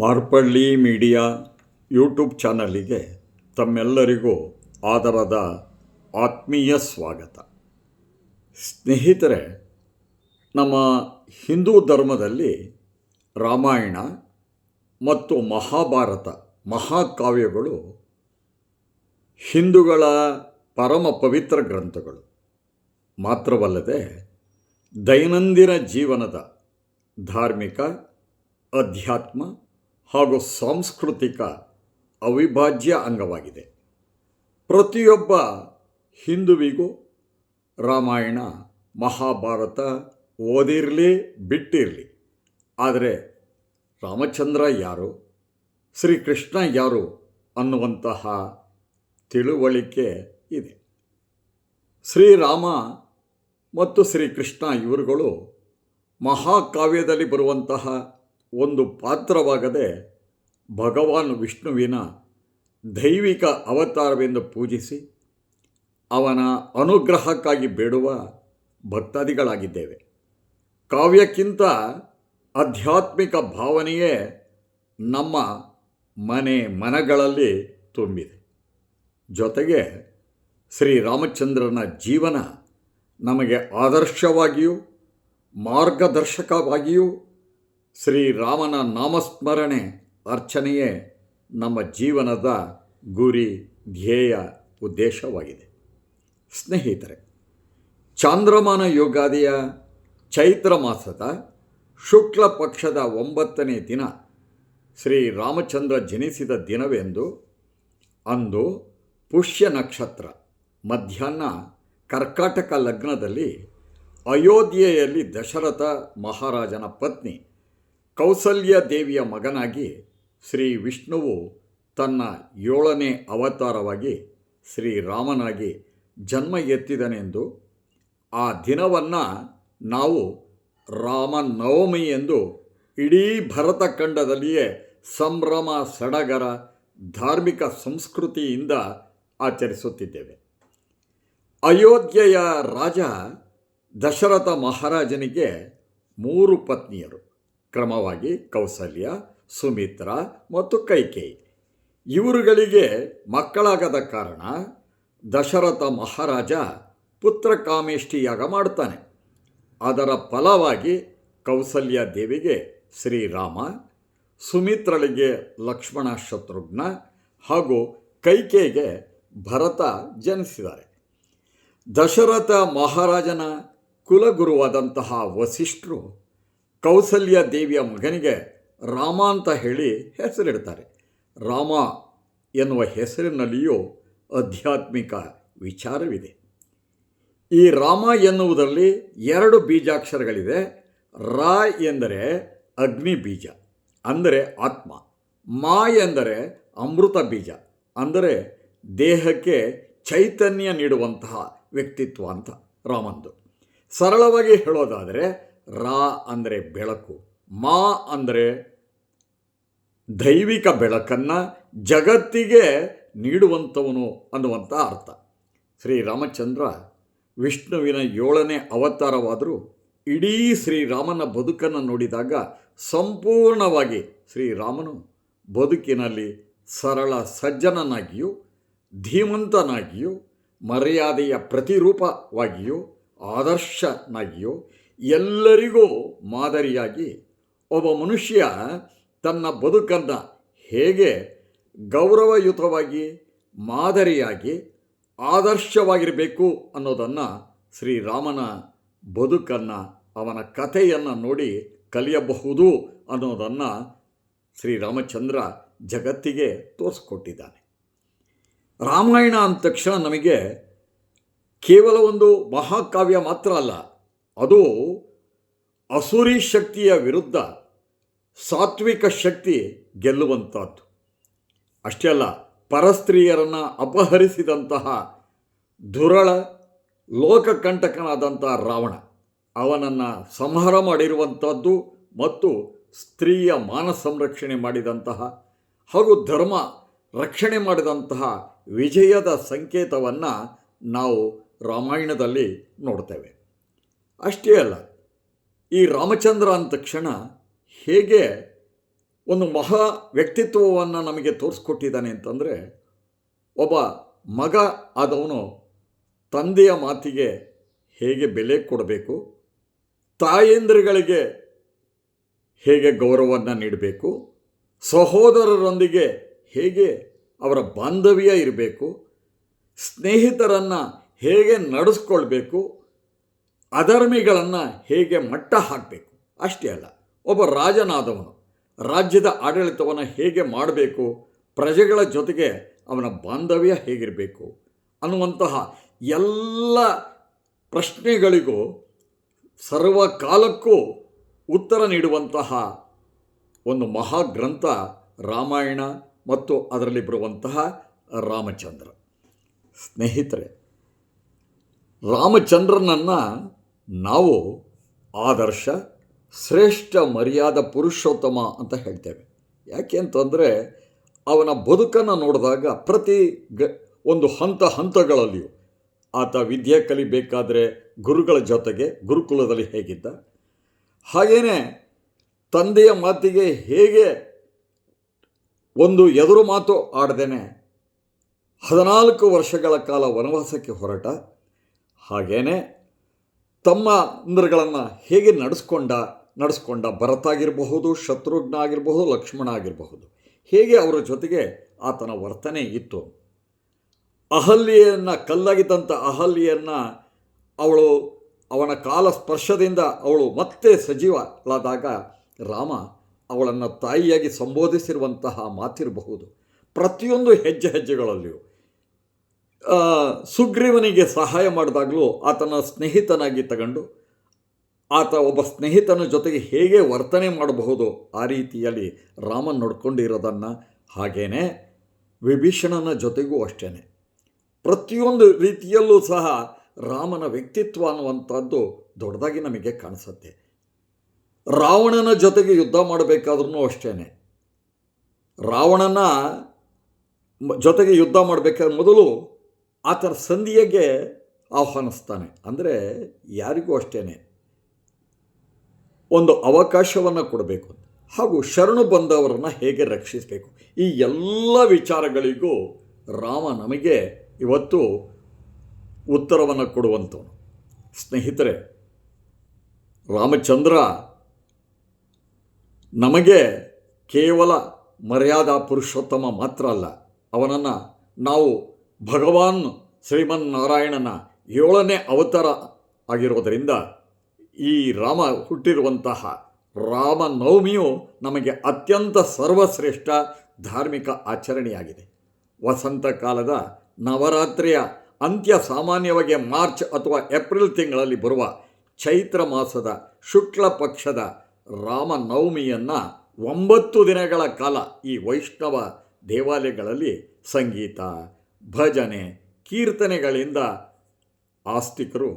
Marpalli media YouTube ಚಾನಲಿಗೆ ತಮ್ಮೆಲ್ಲರಿಗೂ ಆದರದ ಆತ್ಮೀಯ ಸ್ವಾಗತ. ಸ್ನೇಹಿತರೆ, ನಮ್ಮ ಹಿಂದೂ ಧರ್ಮದಲ್ಲಿ ರಾಮಾಯಣ ಮತ್ತು ಮಹಾಭಾರತ ಮಹಾಕಾವ್ಯಗಳು ಹಿಂದೂಗಳ ಪರಮ ಪವಿತ್ರ ಗ್ರಂಥಗಳು. ಮಾತ್ರವಲ್ಲದೆ ದೈನಂದಿನ ಜೀವನದ ಧಾರ್ಮಿಕ, ಅಧ್ಯಾತ್ಮ ಹಾಗೂ ಸಾಂಸ್ಕೃತಿಕ ಅವಿಭಾಜ್ಯ ಅಂಗವಾಗಿದೆ. ಪ್ರತಿಯೊಬ್ಬ ಹಿಂದುವಿಗೂ ರಾಮಾಯಣ, ಮಹಾಭಾರತ ಓದಿರಲಿ, ಬಿಟ್ಟಿರಲಿ. ಆದರೆ ರಾಮಚಂದ್ರ ಯಾರು, ಶ್ರೀಕೃಷ್ಣ ಯಾರು ಅನ್ನುವಂತಹ ತಿಳುವಳಿಕೆ ಇದೆ. ಶ್ರೀರಾಮ ಮತ್ತು ಶ್ರೀಕೃಷ್ಣ ಇವರುಗಳು ಮಹಾಕಾವ್ಯದಲ್ಲಿ ಬರುವಂತಹ ಒಂದು ಪಾತ್ರವಾಗದೆ ಭಗವಾನ್ ವಿಷ್ಣುವಿನ ದೈವಿಕ ಅವತಾರವೆಂದು ಪೂಜಿಸಿ ಅವನ ಅನುಗ್ರಹಕ್ಕಾಗಿ ಬೇಡುವ ಭಕ್ತಾದಿಗಳಾಗಿದ್ದೇವೆ. ಕಾವ್ಯಕ್ಕಿಂತ ಆಧ್ಯಾತ್ಮಿಕ ಭಾವನೆಯೇ ನಮ್ಮ ಮನೆ ಮನಗಳಲ್ಲಿ ತುಂಬಿದೆ. ಜೊತೆಗೆ ಶ್ರೀರಾಮಚಂದ್ರನ ಜೀವನ ನಮಗೆ ಆದರ್ಶವಾಗಿಯೂ ಮಾರ್ಗದರ್ಶಕವಾಗಿಯೂ ಶ್ರೀರಾಮನ ನಾಮಸ್ಮರಣೆ ಅರ್ಚನೆಯೇ ನಮ್ಮ ಜೀವನದ ಗುರಿ, ಧ್ಯೇಯ ಉದ್ದೇಶವಾಗಿದೆ. ಸ್ನೇಹಿತರೆ, ಚಾಂದ್ರಮಾನ ಯುಗಾದಿಯ ಚೈತ್ರ ಮಾಸದ ಶುಕ್ಲ ಪಕ್ಷದ ಒಂಬತ್ತನೇ ದಿನ ಶ್ರೀರಾಮಚಂದ್ರ ಜನಿಸಿದ ದಿನವೆಂದು ಅಂದು ಪುಷ್ಯ ನಕ್ಷತ್ರ ಮಧ್ಯಾಹ್ನ ಕರ್ಕಾಟಕ ಲಗ್ನದಲ್ಲಿ ಅಯೋಧ್ಯೆಯಲ್ಲಿ ದಶರಥ ಮಹಾರಾಜನ ಪತ್ನಿ ಕೌಸಲ್ಯ ದೇವಿಯ ಮಗನಾಗಿ ಶ್ರೀ ವಿಷ್ಣುವು ತನ್ನ ಏಳನೇ ಅವತಾರವಾಗಿ ಶ್ರೀರಾಮನಾಗಿ ಜನ್ಮ ಎತ್ತಿದನೆಂದು ಆ ದಿನವನ್ನು ನಾವು ರಾಮನವಮಿ ಎಂದು ಇಡೀ ಭರತ ಖಂಡದಲ್ಲಿಯೇ ಸಂಭ್ರಮ, ಸಡಗರ, ಧಾರ್ಮಿಕ ಸಂಸ್ಕೃತಿಯಿಂದ ಆಚರಿಸುತ್ತಿದ್ದೇವೆ. ಅಯೋಧ್ಯೆಯ ರಾಜ ದಶರಥ ಮಹಾರಾಜನಿಗೆ ಮೂರು ಪತ್ನಿಯರು. ಕ್ರಮವಾಗಿ ಕೌಸಲ್ಯ, ಸುಮಿತ್ರ ಮತ್ತು ಕೈಕೇಯಿ. ಇವರುಗಳಿಗೆ ಮಕ್ಕಳಾಗದ ಕಾರಣ ದಶರಥ ಮಹಾರಾಜ ಪುತ್ರ ಕಾಮೇಷ್ಟಿಯಾಗ ಮಾಡ್ತಾನೆ. ಅದರ ಫಲವಾಗಿ ಕೌಸಲ್ಯ ದೇವಿಗೆ ಶ್ರೀರಾಮ, ಸುಮಿತ್ರಳಿಗೆ ಲಕ್ಷ್ಮಣ ಶತ್ರುಘ್ನ ಹಾಗೂ ಕೈಕೇಗೆ ಭರತ ಜನಿಸಿದ್ದಾರೆ. ದಶರಥ ಮಹಾರಾಜನ ಕುಲಗುರುವಾದಂತಹ ವಸಿಷ್ಠರು ಕೌಸಲ್ಯ ದೇವಿಯ ಮಗನಿಗೆ ರಾಮ ಅಂತ ಹೇಳಿ ಹೆಸರಿಡ್ತಾರೆ. ರಾಮ ಎನ್ನುವ ಹೆಸರಿನಲ್ಲಿಯೂ ಆಧ್ಯಾತ್ಮಿಕ ವಿಚಾರವಿದೆ. ಈ ರಾಮ ಎನ್ನುವುದರಲ್ಲಿ ಎರಡು ಬೀಜಾಕ್ಷರಗಳಿವೆ. ರಾ ಎಂದರೆ ಅಗ್ನಿ ಬೀಜ, ಅಂದರೆ ಆತ್ಮ. ಮಾ ಎಂದರೆ ಅಮೃತ ಬೀಜ, ಅಂದರೆ ದೇಹಕ್ಕೆ ಚೈತನ್ಯ ನೀಡುವಂತಹ ವ್ಯಕ್ತಿತ್ವ ಅಂತ ರಾಮಂದು. ಸರಳವಾಗಿ ಹೇಳೋದಾದರೆ ರಾ ಅಂದರೆ ಬೆಳಕು, ಮಾ ಅಂದರೆ ದೈವಿಕ ಬೆಳಕನ್ನು ಜಗತ್ತಿಗೆ ನೀಡುವಂಥವನು ಅನ್ನುವಂಥ ಅರ್ಥ. ಶ್ರೀರಾಮಚಂದ್ರ ವಿಷ್ಣುವಿನ ಏಳನೇ ಅವತಾರವಾದರೂ ಇಡೀ ಶ್ರೀರಾಮನ ಬದುಕನ್ನು ನೋಡಿದಾಗ ಸಂಪೂರ್ಣವಾಗಿ ಶ್ರೀರಾಮನು ಬದುಕಿನಲ್ಲಿ ಸರಳ ಸಜ್ಜನನಾಗಿಯೂ, ಧೀಮಂತನಾಗಿಯೂ, ಮರ್ಯಾದೆಯ ಪ್ರತಿರೂಪವಾಗಿಯೂ, ಆದರ್ಶನಾಗಿಯೂ ಎಲ್ಲರಿಗೂ ಮಾದರಿಯಾಗಿ ಒಬ್ಬ ಮನುಷ್ಯ ತನ್ನ ಬದುಕನ್ನು ಹೇಗೆ ಗೌರವಯುತವಾಗಿ, ಮಾದರಿಯಾಗಿ, ಆದರ್ಶವಾಗಿರಬೇಕು ಅನ್ನೋದನ್ನು ಶ್ರೀರಾಮನ ಬದುಕನ್ನು, ಅವನ ಕಥೆಯನ್ನು ನೋಡಿ ಕಲಿಯಬಹುದು ಅನ್ನೋದನ್ನು ಶ್ರೀರಾಮಚಂದ್ರ ಜಗತ್ತಿಗೆ ತೋರಿಸ್ಕೊಟ್ಟಿದ್ದಾನೆ. ರಾಮಾಯಣ ಅಂದ ತಕ್ಷಣ ನಮಗೆ ಕೇವಲ ಒಂದು ಮಹಾಕಾವ್ಯ ಮಾತ್ರ ಅಲ್ಲ ಅದು ಅಸುರಿ ಶಕ್ತಿಯ ವಿರುದ್ಧ ಸಾತ್ವಿಕ ಶಕ್ತಿ ಗೆಲ್ಲುವಂಥದ್ದು. ಅಷ್ಟೇ ಅಲ್ಲ, ಪರಸ್ತ್ರೀಯರನ್ನು ಅಪಹರಿಸಿದಂತಹ ದುರಳ ಲೋಕಕಂಟಕನಾದಂಥ ರಾವಣ, ಅವನನ್ನು ಸಂಹಾರ ಮಾಡಿರುವಂಥದ್ದು ಮತ್ತು ಸ್ತ್ರೀಯ ಮಾನ ಸಂರಕ್ಷಣೆ ಮಾಡಿದಂತಹ ಹಾಗೂ ಧರ್ಮ ರಕ್ಷಣೆ ಮಾಡಿದಂತಹ ವಿಜಯದ ಸಂಕೇತವನ್ನು ನಾವು ರಾಮಾಯಣದಲ್ಲಿ ನೋಡ್ತೇವೆ. ಅಷ್ಟೇ ಅಲ್ಲ, ಈ ರಾಮಚಂದ್ರ ಅಂತ ಕ್ಷಣ ಹೇಗೆ ಒಂದು ಮಹಾ ವ್ಯಕ್ತಿತ್ವವನ್ನು ನಮಗೆ ತೋರಿಸ್ಕೊಟ್ಟಿದ್ದಾನೆ ಅಂತಂದರೆ, ಒಬ್ಬ ಮಗ ಆದವನು ತಂದೆಯ ಮಾತಿಗೆ ಹೇಗೆ ಬೆಲೆ ಕೊಡಬೇಕು, ತಾಯಂದ್ರಿಗಳಿಗೆ ಹೇಗೆ ಗೌರವವನ್ನು ನೀಡಬೇಕು, ಸಹೋದರರೊಂದಿಗೆ ಹೇಗೆ ಅವರ ಬಾಂಧವ್ಯ ಇರಬೇಕು, ಸ್ನೇಹಿತರನ್ನು ಹೇಗೆ ನಡೆಸ್ಕೊಳ್ಬೇಕು ಅಧರ್ಮಿಗಳನ್ನು ಹೇಗೆ ಮಟ್ಟ ಹಾಕಬೇಕು? ಅಷ್ಟೇ ಅಲ್ಲ, ಒಬ್ಬ ರಾಜನಾದವನು ರಾಜ್ಯದ ಆಡಳಿತವನ್ನು ಹೇಗೆ ಮಾಡಬೇಕು? ಪ್ರಜೆಗಳ ಜೊತೆಗೆ ಅವನ ಬಾಂಧವ್ಯ ಹೇಗಿರಬೇಕು? ಅನ್ನುವಂತಹ ಎಲ್ಲ ಪ್ರಶ್ನೆಗಳಿಗೂ ಸರ್ವಕಾಲಕ್ಕೂ ಉತ್ತರ ನೀಡುವಂತಹ ಒಂದು ಮಹಾಗ್ರಂಥ ರಾಮಾಯಣ ಮತ್ತು ಅದರಲ್ಲಿ ಬರುವಂತಹ ರಾಮಚಂದ್ರ. ಸ್ನೇಹಿತರೆ, ರಾಮಚಂದ್ರನನ್ನು ನಾವು ಆದರ್ಶ, ಶ್ರೇಷ್ಠ, ಮರ್ಯಾದ, ಪುರುಷೋತ್ತಮ ಅಂತ ಹೇಳ್ತೇವೆ. ಯಾಕೆ ಅಂತಂದರೆ ಅವನ ಬದುಕನ್ನು ನೋಡಿದಾಗ ಪ್ರತಿ ಒಂದು ಹಂತ ಹಂತಗಳಲ್ಲಿಯೂ ಆತ ವಿದ್ಯೆ ಕಲಿಬೇಕಾದರೆ ಗುರುಗಳ ಜೊತೆಗೆ, ಗುರುಕುಲದಲ್ಲಿ ಹೇಗಿದ್ದ? ಹಾಗೆಯೇ ತಂದೆಯ ಮಾತಿಗೆ ಹೇಗೆ ಒಂದು ಎದುರು ಮಾತು ಆಡ್ದೇನೆ ಹದಿನಾಲ್ಕು ವರ್ಷಗಳ ಕಾಲ ವನವಾಸಕ್ಕೆ ಹೊರಟ. ಹಾಗೇನೆ ತಮ್ಮ ಇಂದ್ರಗಳನ್ನು ಹೇಗೆ ನಡೆಸ್ಕೊಂಡ ನಡೆಸ್ಕೊಂಡ ಭರತ ಆಗಿರಬಹುದು ಶತ್ರುಘ್ನ ಆಗಿರಬಹುದು ಲಕ್ಷ್ಮಣ ಆಗಿರಬಹುದು ಹೇಗೆ ಅವರ ಜೊತೆಗೆ ಆತನ ವರ್ತನೆ ಇತ್ತು. ಅಹಲ್ಯನ್ನು ಕಲ್ಲಾಗಿದ್ದಂಥ ಅಹಲ್ಯನ್ನು ಅವಳು, ಅವನ ಕಾಲ ಸ್ಪರ್ಶದಿಂದ ಅವಳು ಮತ್ತೆ ಸಜೀವಲಾದಾಗ ರಾಮ ಅವಳನ್ನು ತಾಯಿಯಾಗಿ ಸಂಬೋಧಿಸಿರುವಂತಹ ಮಾತಿರಬಹುದು. ಪ್ರತಿಯೊಂದು ಹೆಜ್ಜೆ ಹೆಜ್ಜೆಗಳಲ್ಲಿಯೂ ಸುಗ್ರೀವನಿಗೆ ಸಹಾಯ ಮಾಡಿದಾಗಲೂ ಆತನ ಸ್ನೇಹಿತನಾಗಿ ತಗೊಂಡು, ಆತ ಒಬ್ಬ ಸ್ನೇಹಿತನ ಜೊತೆಗೆ ಹೇಗೆ ವರ್ತನೆ ಮಾಡಬಹುದು ಆ ರೀತಿಯಲ್ಲಿ ರಾಮನ್ ನೋಡ್ಕೊಂಡಿರೋದನ್ನು ಹಾಗೇ ವಿಭೀಷಣನ ಜೊತೆಗೂ ಅಷ್ಟೇ ಪ್ರತಿಯೊಂದು ರೀತಿಯಲ್ಲೂ ಸಹ ರಾಮನ ವ್ಯಕ್ತಿತ್ವ ಅನ್ನುವಂಥದ್ದು ದೊಡ್ಡದಾಗಿ ನಮಗೆ ಕಾಣಿಸುತ್ತೆ. ರಾವಣನ ಜೊತೆಗೆ ಯುದ್ಧ ಮಾಡಬೇಕಾದ್ರೂ ಅಷ್ಟೇ ರಾವಣನ ಜೊತೆಗೆ ಯುದ್ಧ ಮಾಡಬೇಕಾದ್ರೆ ಮೊದಲು ಆತನ ಸಂಧಿಯಗೆ ಆಹ್ವಾನಿಸ್ತಾನೆ. ಅಂದರೆ ಯಾರಿಗೂ ಅಷ್ಟೇ ಒಂದು ಅವಕಾಶವನ್ನು ಕೊಡಬೇಕು ಹಾಗೂ ಶರಣು ಬಂದವರನ್ನು ಹೇಗೆ ರಕ್ಷಿಸಬೇಕು? ಈ ಎಲ್ಲ ವಿಚಾರಗಳಿಗೂ ರಾಮ ನಮಗೆ ಇವತ್ತು ಉತ್ತರವನ್ನು ಕೊಡುವಂಥವನು ಸ್ನೇಹಿತರೆ, ರಾಮಚಂದ್ರ ನಮಗೆ ಕೇವಲ ಮರ್ಯಾದಾ ಪುರುಷೋತ್ತಮ ಮಾತ್ರ ಅಲ್ಲ. ಅವನನ್ನು ನಾವು ಭಗವಾನ್ ಶ್ರೀಮನ್ನಾರಾಯಣನ ಏಳನೇ ಅವತಾರ ಆಗಿರೋದರಿಂದ ಈ ರಾಮ ಹುಟ್ಟಿರುವಂತಹ ರಾಮನವಮಿಯು ನಮಗೆ ಅತ್ಯಂತ ಸರ್ವಶ್ರೇಷ್ಠ ಧಾರ್ಮಿಕ ಆಚರಣೆಯಾಗಿದೆ. ವಸಂತ ಕಾಲದ ನವರಾತ್ರಿಯ ಅಂತ್ಯ ಸಾಮಾನ್ಯವಾಗಿ ಮಾರ್ಚ್ ಅಥವಾ ಏಪ್ರಿಲ್ ತಿಂಗಳಲ್ಲಿ ಬರುವ ಚೈತ್ರ ಮಾಸದ ಶುಕ್ಲ ಪಕ್ಷದ ರಾಮನವಮಿಯನ್ನು ಒಂಬತ್ತು ದಿನಗಳ ಕಾಲ ಈ ವೈಷ್ಣವ ದೇವಾಲಯಗಳಲ್ಲಿ ಸಂಗೀತ ಭಜನೆ, ಕೀರ್ತನೆಗಳಿಂದ ಆಸ್ತಿಕರು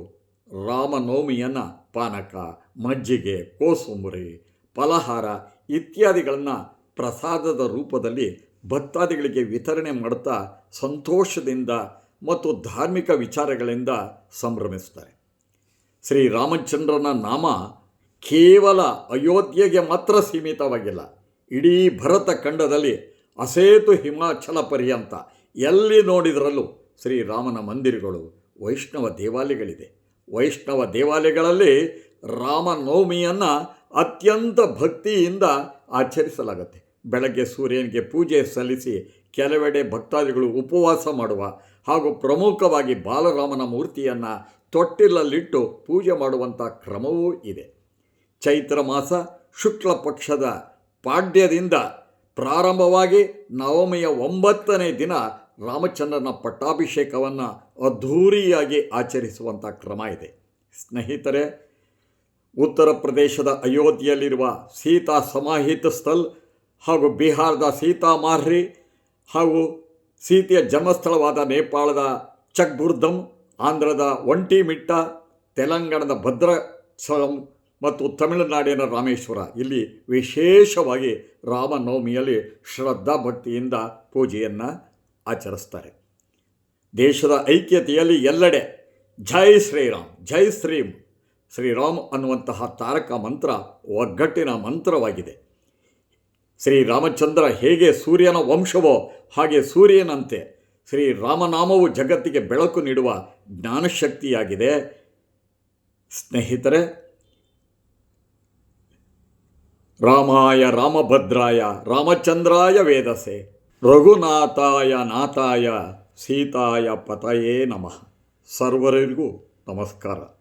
ರಾಮನವಮಿಯನ್ನು ಪಾನಕ, ಮಜ್ಜಿಗೆ, ಕೋಸುಂಬರಿ, ಫಲಹಾರ ಇತ್ಯಾದಿಗಳನ್ನು ಪ್ರಸಾದದ ರೂಪದಲ್ಲಿ ಭಕ್ತಾದಿಗಳಿಗೆ ವಿತರಣೆ ಮಾಡುತ್ತಾ ಸಂತೋಷದಿಂದ ಮತ್ತು ಧಾರ್ಮಿಕ ವಿಚಾರಗಳಿಂದ ಸಂಭ್ರಮಿಸ್ತಾರೆ ಶ್ರೀರಾಮಚಂದ್ರನ ನಾಮ ಕೇವಲ ಅಯೋಧ್ಯೆಗೆ ಮಾತ್ರ ಸೀಮಿತವಾಗಿಲ್ಲ. ಇಡೀ ಭರತ ಖಂಡದಲ್ಲಿ ಅಸೇತು ಹಿಮಾಚಲ ಪರ್ಯಂತ ಎಲ್ಲಿ ನೋಡಿದರಲ್ಲೂ ಶ್ರೀರಾಮನ ಮಂದಿರಗಳು ವೈಷ್ಣವ ದೇವಾಲಯಗಳಿದೆ. ವೈಷ್ಣವ ದೇವಾಲಯಗಳಲ್ಲಿ ರಾಮನವಮಿಯನ್ನು ಅತ್ಯಂತ ಭಕ್ತಿಯಿಂದ ಆಚರಿಸಲಾಗುತ್ತೆ. ಬೆಳಗ್ಗೆ ಸೂರ್ಯನಿಗೆ ಪೂಜೆ ಸಲ್ಲಿಸಿ ಕೆಲವೆಡೆ ಭಕ್ತಾದಿಗಳು ಉಪವಾಸ ಮಾಡುವ ಹಾಗೂ ಪ್ರಮುಖವಾಗಿ ಬಾಲರಾಮನ ಮೂರ್ತಿಯನ್ನು ತೊಟ್ಟಿಲಲ್ಲಿಟ್ಟು ಪೂಜೆ ಮಾಡುವಂಥ ಕ್ರಮವೂ ಇದೆ. ಚೈತ್ರ ಮಾಸ ಶುಕ್ಲ ಪಕ್ಷದ ಪಾಡ್ಯದಿಂದ ಪ್ರಾರಂಭವಾಗಿ ನವಮಿಯ ಒಂಬತ್ತನೇ ದಿನ ರಾಮಚಂದ್ರನ ಪಟ್ಟಾಭಿಷೇಕವನ್ನು ಅದ್ಧೂರಿಯಾಗಿ ಆಚರಿಸುವಂಥ ಕ್ರಮ ಇದೆ. ಸ್ನೇಹಿತರೆ, ಉತ್ತರ ಪ್ರದೇಶದ ಅಯೋಧ್ಯೆಯಲ್ಲಿರುವ ಸೀತಾ ಸಮಾಹಿತ ಸ್ಥಲ್ ಹಾಗೂ ಬಿಹಾರದ ಸೀತಾ ಸೀತಾಮಾರ್ರಿ ಹಾಗೂ ಸೀತೆಯ ಜನ್ಮಸ್ಥಳವಾದ ನೇಪಾಳದ ಚಕ್ಬುರ್ದಮ್, ಆಂಧ್ರದ ಒಂಟಿಮಿಟ್ಟ, ತೆಲಂಗಾಣದ ಭದ್ರಾಚಲಂ ಮತ್ತು ತಮಿಳುನಾಡಿನ ರಾಮೇಶ್ವರ ಇಲ್ಲಿ ವಿಶೇಷವಾಗಿ ರಾಮನವಮಿಯಲ್ಲಿ ಶ್ರದ್ಧಾ ಭಕ್ತಿಯಿಂದ ಪೂಜೆಯನ್ನು ಆಚರಿಸ್ತಾರೆ. ದೇಶದ ಐಕ್ಯತೆಯಲ್ಲಿ ಎಲ್ಲೆಡೆ ಜೈ ಶ್ರೀರಾಮ್, ಜೈ ಶ್ರೀಮ್. ಶ್ರೀರಾಮ್ ಅನ್ನುವಂತಹ ತಾರಕ ಮಂತ್ರ ಒಗ್ಗಟ್ಟಿನ ಮಂತ್ರವಾಗಿದೆ. ಶ್ರೀರಾಮಚಂದ್ರ ಹೇಗೆ ಸೂರ್ಯನ ವಂಶವೋ ಹಾಗೆ ಸೂರ್ಯನಂತೆ ಶ್ರೀರಾಮನಾಮವು ಜಗತ್ತಿಗೆ ಬೆಳಕು ನೀಡುವ ಜ್ಞಾನಶಕ್ತಿಯಾಗಿದೆ. ಸ್ನೇಹಿತರೆ, ರಾಮಾಯ ರಾಮಭದ್ರಾಯ ರಾಮಚಂದ್ರಾಯ ವೇದಸೆ. ರಘುನಾಥಾಯ ನಾಥಾಯ ಸೀತಾಯ ಪತಯೇ ನಮಃ. ಸರ್ವರಿಗೂ ನಮಸ್ಕಾರ.